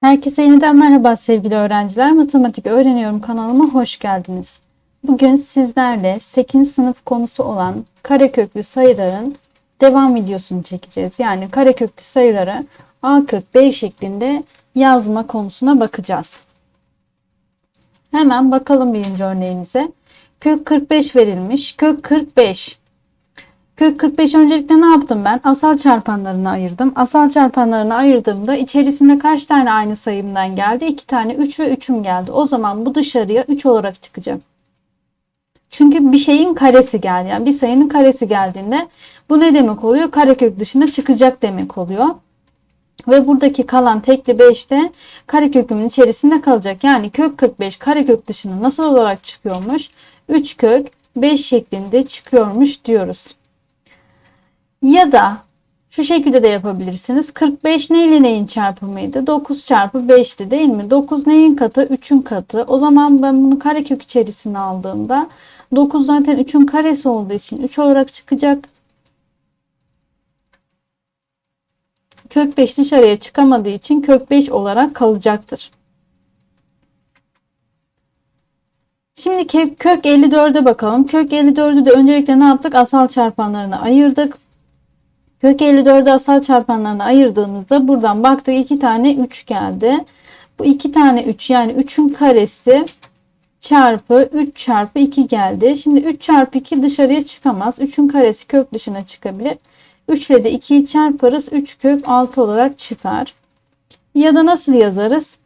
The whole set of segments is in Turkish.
Herkese yeniden merhaba sevgili öğrenciler. Matematik Öğreniyorum kanalıma hoş geldiniz. Bugün sizlerle 8. sınıf konusu olan kareköklü sayıların devam videosunu çekeceğiz. Yani kareköklü sayıları a kök b şeklinde yazma konusuna bakacağız. Hemen bakalım birinci örneğimize. Kök 45 verilmiş. Kök 45 Kök 45 öncelikle ne yaptım ben? Asal çarpanlarını ayırdım. Asal çarpanlarını ayırdığımda içerisinde kaç tane aynı sayımdan geldi? 2 tane 3 ve 3'üm geldi. O zaman bu dışarıya 3 olarak çıkacak. Çünkü bir şeyin karesi geldi. Yani bir sayının karesi geldiğinde bu ne demek oluyor? Karekök dışına çıkacak demek oluyor. Ve buradaki kalan tekli 5 de karekökümün içerisinde kalacak. Yani kök 45 karekök dışına nasıl olarak çıkıyormuş? 3 kök 5 şeklinde çıkıyormuş diyoruz. Ya da şu şekilde de yapabilirsiniz. 45 neyle neyin çarpımıydı? 9 çarpı 5'ti değil mi? 9 neyin katı? 3'ün katı. O zaman ben bunu karekök içerisine aldığımda 9 zaten 3'ün karesi olduğu için 3 olarak çıkacak. Kök 5 dışarıya çıkamadığı için kök 5 olarak kalacaktır. Şimdi kök 54'e bakalım. Kök 54'ü de öncelikle ne yaptık? Asal çarpanlarını ayırdık. Kök 54'ü asal çarpanlarına ayırdığımızda buradan baktık 2 tane 3 geldi. Bu 2 tane 3 yani 3'ün karesi çarpı 3 çarpı 2 geldi. Şimdi 3 çarpı 2 dışarıya çıkamaz. 3'ün karesi kök dışına çıkabilir. 3 ile de 2'yi çarparız. 3 kök 6 olarak çıkar. Ya da nasıl yazarız?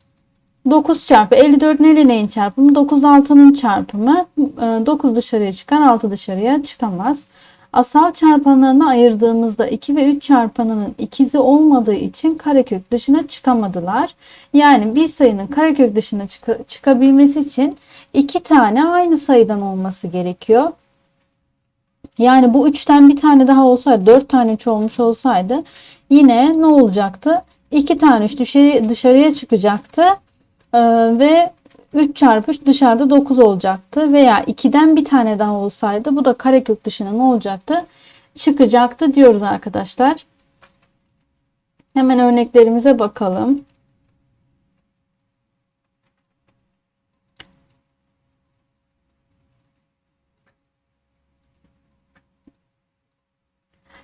9 çarpı 54 neyle neyin çarpımı? 9 6'nın çarpımı. 9 dışarıya çıkar 6 dışarıya çıkamaz. Asal çarpanlarına ayırdığımızda 2 ve 3 çarpanının ikizi olmadığı için karekök dışına çıkamadılar. Yani bir sayının karekök dışına çık çıkabilmesi için iki tane aynı sayıdan olması gerekiyor. Yani bu 3'ten bir tane daha olsaydı 4 tane 3 olmuş olsaydı yine ne olacaktı? 2 tane 3 dışarı, dışarıya çıkacaktı ee, ve 3 çarpı 3 dışarıda 9 olacaktı. Veya 2'den bir tane daha olsaydı bu da karekök dışına ne olacaktı? Çıkacaktı diyoruz arkadaşlar. Hemen örneklerimize bakalım.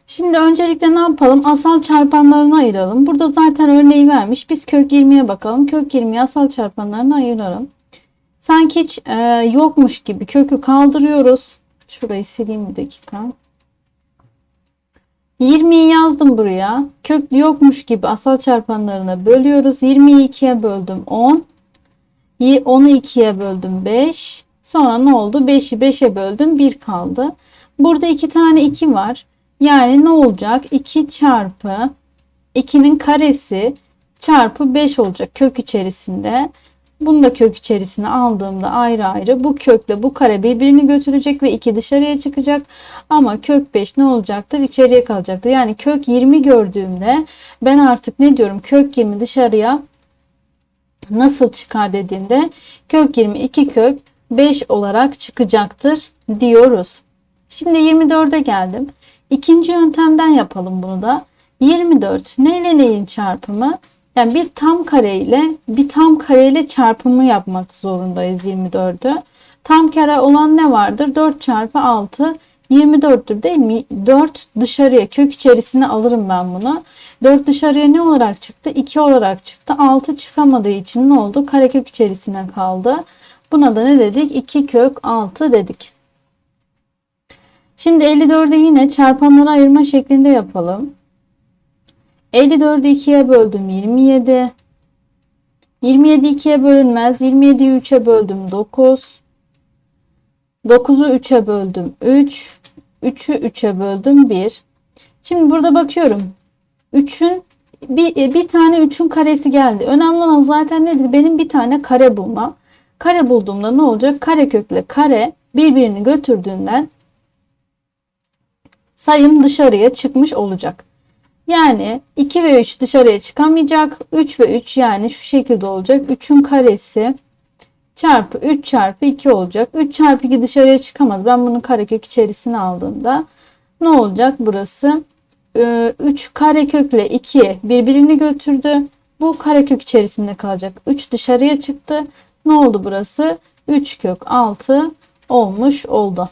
Şimdi öncelikle ne yapalım? Asal çarpanlarını ayıralım. Burada zaten örneği vermiş. Biz kök 20'ye bakalım. Kök 20'yi asal çarpanlarını ayıralım. Sanki hiç e, yokmuş gibi kökü kaldırıyoruz. Şurayı sileyim bir dakika. 20'yi yazdım buraya. Kök yokmuş gibi asal çarpanlarına bölüyoruz. 20'yi 2'ye böldüm 10. 10'u 2'ye böldüm 5. Sonra ne oldu? 5'i 5'e böldüm 1 kaldı. Burada 2 tane 2 var. Yani ne olacak? 2 çarpı 2'nin karesi çarpı 5 olacak kök içerisinde. Bunu da kök içerisine aldığımda ayrı ayrı bu kökle bu kare birbirini götürecek ve 2 dışarıya çıkacak. Ama kök 5 ne olacaktır? İçeriye kalacaktır. Yani kök 20 gördüğümde ben artık ne diyorum? Kök 20 dışarıya nasıl çıkar dediğimde kök 20 2 kök 5 olarak çıkacaktır diyoruz. Şimdi 24'e geldim. İkinci yöntemden yapalım bunu da. 24 neyle neyin çarpımı? Yani bir tam kare ile bir tam kare ile çarpımı yapmak zorundayız 24'ü. Tam kare olan ne vardır? 4 çarpı 6 24'tür değil mi? 4 dışarıya kök içerisine alırım ben bunu. 4 dışarıya ne olarak çıktı? 2 olarak çıktı. 6 çıkamadığı için ne oldu? Karekök içerisine kaldı. Buna da ne dedik? 2 kök 6 dedik. Şimdi 54'ü yine çarpanlara ayırma şeklinde yapalım. 54'ü 2'ye böldüm 27. 27 2'ye bölünmez. 27'yi 3'e böldüm 9. 9'u 3'e böldüm 3. 3'ü 3'e böldüm 1. Şimdi burada bakıyorum. 3'ün bir, e, bir tane 3'ün karesi geldi. Önemli olan zaten nedir? Benim bir tane kare bulmam. Kare bulduğumda ne olacak? Kare kökle kare birbirini götürdüğünden sayım dışarıya çıkmış olacak. Yani 2 ve 3 dışarıya çıkamayacak. 3 ve 3 yani şu şekilde olacak. 3'ün karesi çarpı 3 çarpı 2 olacak. 3 çarpı 2 dışarıya çıkamaz. Ben bunun karekök içerisine aldığımda ne olacak burası? 3 ee, karekökle 2 birbirini götürdü. Bu karekök içerisinde kalacak. 3 dışarıya çıktı. Ne oldu burası? 3 kök 6 olmuş oldu.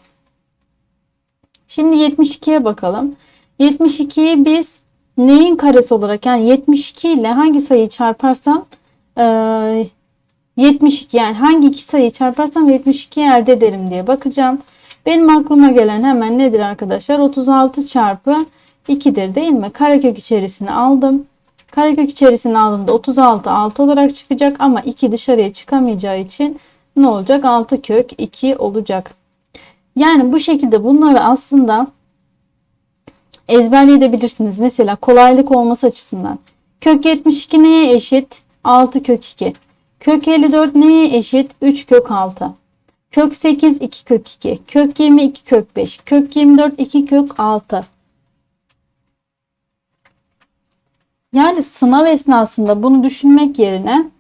Şimdi 72'ye bakalım. 72'yi biz neyin karesi olarak yani 72 ile hangi sayıyı çarparsam e, 72 yani hangi iki sayıyı çarparsam 72 elde ederim diye bakacağım. Benim aklıma gelen hemen nedir arkadaşlar? 36 çarpı 2'dir değil mi? Karekök içerisine aldım. Karekök içerisine aldığımda 36 6 olarak çıkacak ama 2 dışarıya çıkamayacağı için ne olacak? 6 kök 2 olacak. Yani bu şekilde bunları aslında ezberleyebilirsiniz. Mesela kolaylık olması açısından. Kök 72 neye eşit? 6 kök 2. Kök 54 neye eşit? 3 kök 6. Kök 8 2 kök 2. Kök 22 kök 5. Kök 24 2 kök 6. Yani sınav esnasında bunu düşünmek yerine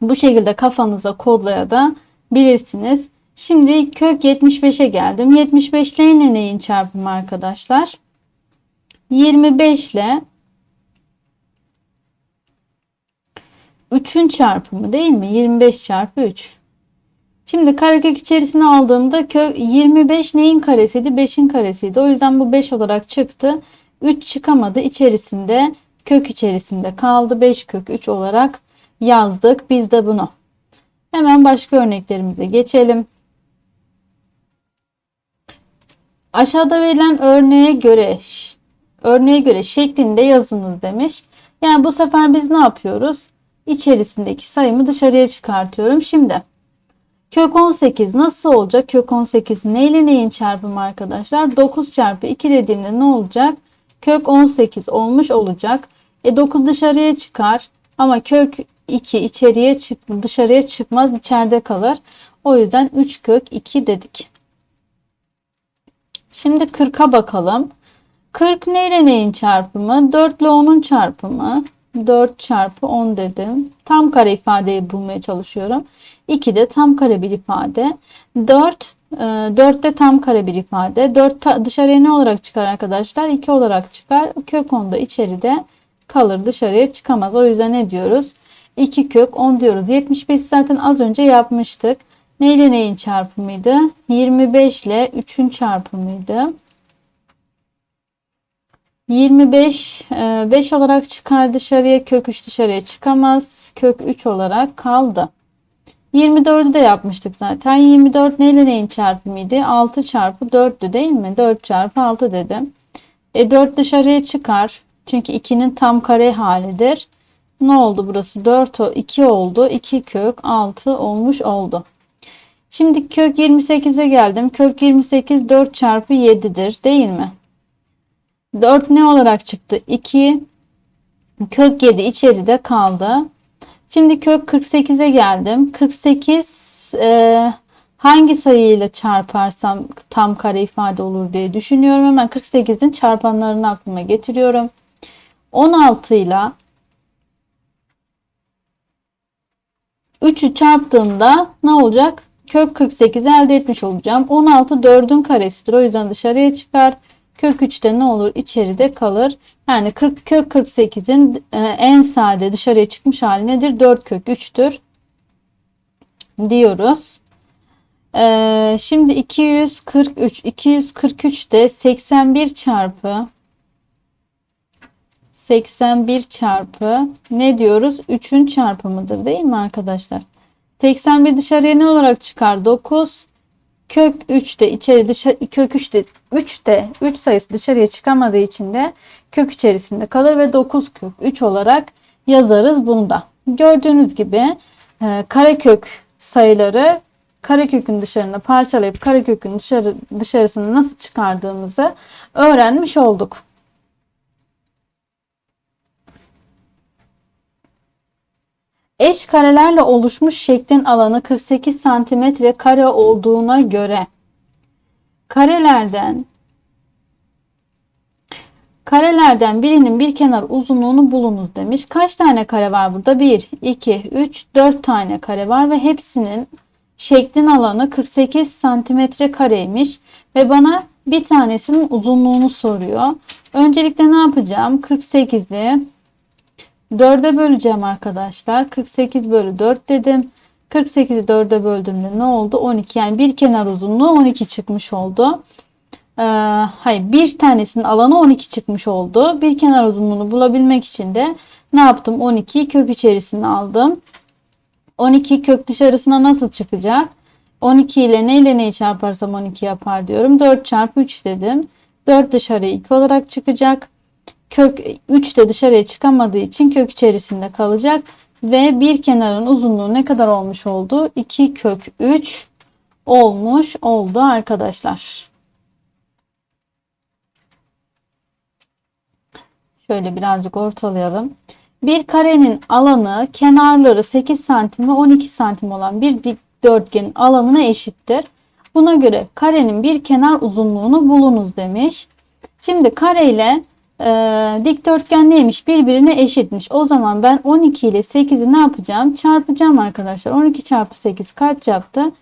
bu şekilde kafanıza kodlaya da bilirsiniz. Şimdi kök 75'e geldim. 75 ile neyin çarpımı arkadaşlar? 25 ile 3'ün çarpımı değil mi? 25 çarpı 3. Şimdi karekök içerisine aldığımda kök 25 neyin karesiydi? 5'in karesiydi. O yüzden bu 5 olarak çıktı. 3 çıkamadı. İçerisinde kök içerisinde kaldı. 5 kök 3 olarak yazdık biz de bunu. Hemen başka örneklerimize geçelim. Aşağıda verilen örneğe göre örneğe göre şeklinde yazınız demiş. Yani bu sefer biz ne yapıyoruz? İçerisindeki sayımı dışarıya çıkartıyorum. Şimdi kök 18 nasıl olacak? Kök 18 neyle neyin çarpımı arkadaşlar? 9 çarpı 2 dediğimde ne olacak? Kök 18 olmuş olacak. E 9 dışarıya çıkar ama kök 2 içeriye çık dışarıya çıkmaz içeride kalır. O yüzden 3 kök 2 dedik. Şimdi 40'a bakalım. 40 neyle neyin çarpımı? 4 ile 10'un çarpımı. 4 çarpı 10 dedim. Tam kare ifadeyi bulmaya çalışıyorum. 2 de tam kare bir ifade. 4 4 de tam kare bir ifade. 4 dışarıya ne olarak çıkar arkadaşlar? 2 olarak çıkar. Kök 10 da içeride kalır. Dışarıya çıkamaz. O yüzden ne diyoruz? 2 kök 10 diyoruz. 75 zaten az önce yapmıştık. Ne ile neyin çarpımıydı? 25 ile 3'ün çarpımıydı. 25 5 e, olarak çıkar dışarıya kök 3 dışarıya çıkamaz. Kök 3 olarak kaldı. 24'ü de yapmıştık zaten. 24 neyle neyin çarpımıydı? 6 çarpı 4'tü değil mi? 4 çarpı 6 dedim. E 4 dışarıya çıkar. Çünkü 2'nin tam kare halidir. Ne oldu burası? 4 2 oldu. 2 kök 6 olmuş oldu. Şimdi kök 28'e geldim. Kök 28 4 çarpı 7'dir değil mi? 4 ne olarak çıktı? 2 kök 7 içeride kaldı. Şimdi kök 48'e geldim. 48 e, hangi sayıyla çarparsam tam kare ifade olur diye düşünüyorum. Hemen 48'in çarpanlarını aklıma getiriyorum. 16 ile 3'ü çarptığımda ne olacak? Kök 48 elde etmiş olacağım. 16 4'ün karesidir. O yüzden dışarıya çıkar. Kök 3'te ne olur? İçeride kalır. Yani 40, kök 48'in e, en sade dışarıya çıkmış hali nedir? 4 kök 3'tür diyoruz. Ee, şimdi 243 243 de 81 çarpı 81 çarpı ne diyoruz? 3'ün çarpımıdır değil mi arkadaşlar? 81 dışarıya ne olarak çıkar? 9 kök 3 de içeri dışarı kök 3 de 3 de 3 sayısı dışarıya çıkamadığı için de kök içerisinde kalır ve 9 kök 3 olarak yazarız bunda. Gördüğünüz gibi e, karekök sayıları karekökün dışarına parçalayıp karekökün dışarı dışarısını nasıl çıkardığımızı öğrenmiş olduk. Eş karelerle oluşmuş şeklin alanı 48 santimetre kare olduğuna göre karelerden karelerden birinin bir kenar uzunluğunu bulunuz demiş. Kaç tane kare var burada? 1, 2, 3, 4 tane kare var ve hepsinin şeklin alanı 48 santimetre kareymiş ve bana bir tanesinin uzunluğunu soruyor. Öncelikle ne yapacağım? 48'i 4'e böleceğim arkadaşlar. 48 bölü 4 dedim. 48'i 4'e böldüğümde ne oldu? 12 yani bir kenar uzunluğu 12 çıkmış oldu. Ee, hayır bir tanesinin alanı 12 çıkmış oldu. Bir kenar uzunluğunu bulabilmek için de ne yaptım? 12'yi kök içerisine aldım. 12 kök dışarısına nasıl çıkacak? 12 ile ne ile neyi çarparsam 12 yapar diyorum. 4 çarpı 3 dedim. 4 dışarıya 2 olarak çıkacak. Kök 3 de dışarıya çıkamadığı için kök içerisinde kalacak. Ve bir kenarın uzunluğu ne kadar olmuş oldu? 2 kök 3 olmuş oldu arkadaşlar. Şöyle birazcık ortalayalım. Bir karenin alanı kenarları 8 santim ve 12 santim olan bir dikdörtgenin alanına eşittir. Buna göre karenin bir kenar uzunluğunu bulunuz demiş. Şimdi kare ile e, dikdörtgen neymiş? Birbirine eşitmiş. O zaman ben 12 ile 8'i ne yapacağım? Çarpacağım arkadaşlar. 12 çarpı 8 kaç yaptı?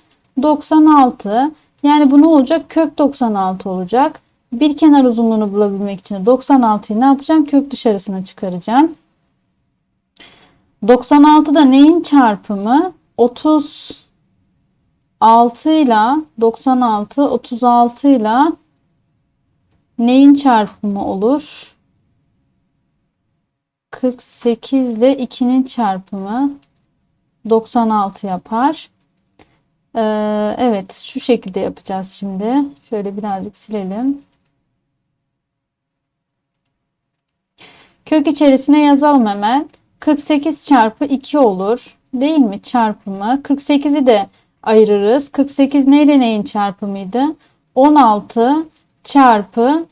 96. Yani bu ne olacak? Kök 96 olacak. Bir kenar uzunluğunu bulabilmek için 96'yı ne yapacağım? Kök dışarısına çıkaracağım. 96 neyin çarpımı? 36 ile 96 36 ile neyin çarpımı olur? 48 ile 2'nin çarpımı 96 yapar. Ee, evet şu şekilde yapacağız şimdi. Şöyle birazcık silelim. Kök içerisine yazalım hemen. 48 çarpı 2 olur. Değil mi çarpımı? 48'i de ayırırız. 48 neyle neyin çarpımıydı? 16 çarpı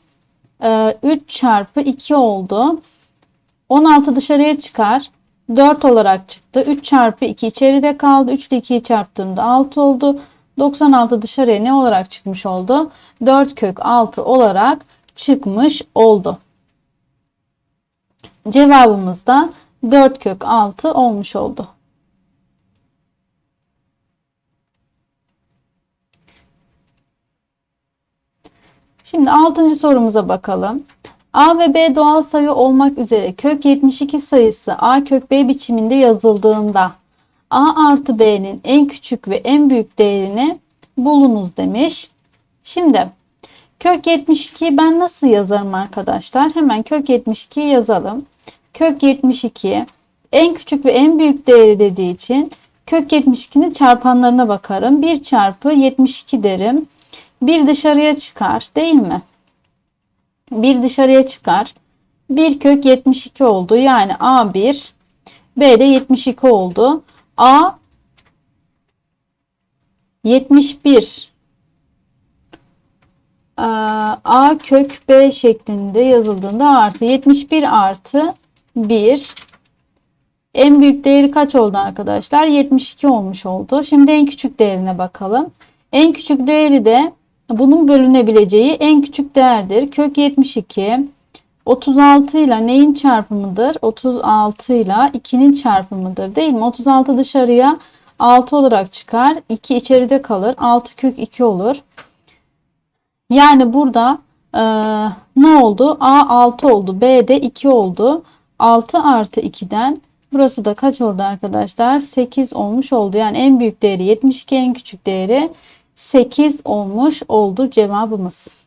3 e, çarpı 2 oldu. 16 dışarıya çıkar. 4 olarak çıktı. 3 çarpı 2 içeride kaldı. 3 ile 2'yi çarptığımda 6 oldu. 96 dışarıya ne olarak çıkmış oldu? 4 kök 6 olarak çıkmış oldu. Cevabımız da 4 kök 6 olmuş oldu. Şimdi 6. sorumuza bakalım. A ve B doğal sayı olmak üzere kök 72 sayısı A kök B biçiminde yazıldığında A artı B'nin en küçük ve en büyük değerini bulunuz demiş. Şimdi kök 72 ben nasıl yazarım arkadaşlar? Hemen kök 72 yazalım kök 72 en küçük ve en büyük değeri dediği için kök 72'nin çarpanlarına bakarım. 1 çarpı 72 derim. 1 dışarıya çıkar değil mi? 1 dışarıya çıkar. 1 kök 72 oldu. Yani A1 B de 72 oldu. A 71 A kök B şeklinde yazıldığında artı 71 artı 1. En büyük değeri kaç oldu arkadaşlar? 72 olmuş oldu. Şimdi en küçük değerine bakalım. En küçük değeri de bunun bölünebileceği en küçük değerdir. Kök 72. 36 ile neyin çarpımıdır? 36 ile 2'nin çarpımıdır değil mi? 36 dışarıya 6 olarak çıkar. 2 içeride kalır. 6 kök 2 olur. Yani burada e, ne oldu? A 6 oldu. B de 2 oldu. 6 artı 2'den burası da kaç oldu arkadaşlar? 8 olmuş oldu. Yani en büyük değeri 72 en küçük değeri 8 olmuş oldu cevabımız.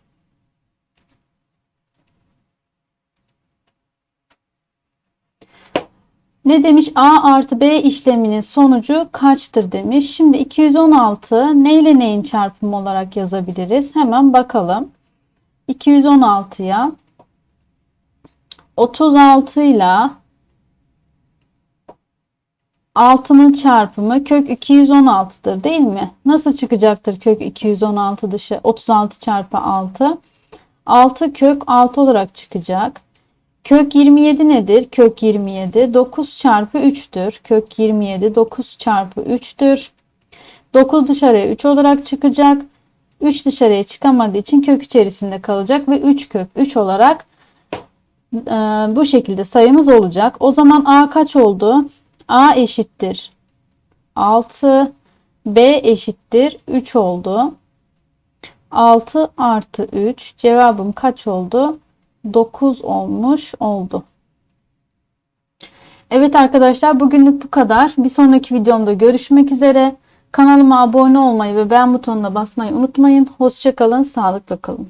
Ne demiş? A artı B işleminin sonucu kaçtır demiş. Şimdi 216 neyle neyin çarpımı olarak yazabiliriz? Hemen bakalım. 216'ya 36 ile 6'nın çarpımı kök 216'dır değil mi? Nasıl çıkacaktır kök 216 dışı 36 çarpı 6? 6 kök 6 olarak çıkacak. Kök 27 nedir? Kök 27 9 çarpı 3'tür. Kök 27 9 çarpı 3'tür. 9 dışarıya 3 olarak çıkacak. 3 dışarıya çıkamadığı için kök içerisinde kalacak ve 3 kök 3 olarak e, bu şekilde sayımız olacak. O zaman A kaç oldu? A eşittir 6 B eşittir 3 oldu. 6 artı 3 cevabım kaç oldu? 9 olmuş oldu. Evet arkadaşlar bugünlük bu kadar. Bir sonraki videomda görüşmek üzere. Kanalıma abone olmayı ve beğen butonuna basmayı unutmayın. Hoşçakalın, sağlıkla kalın.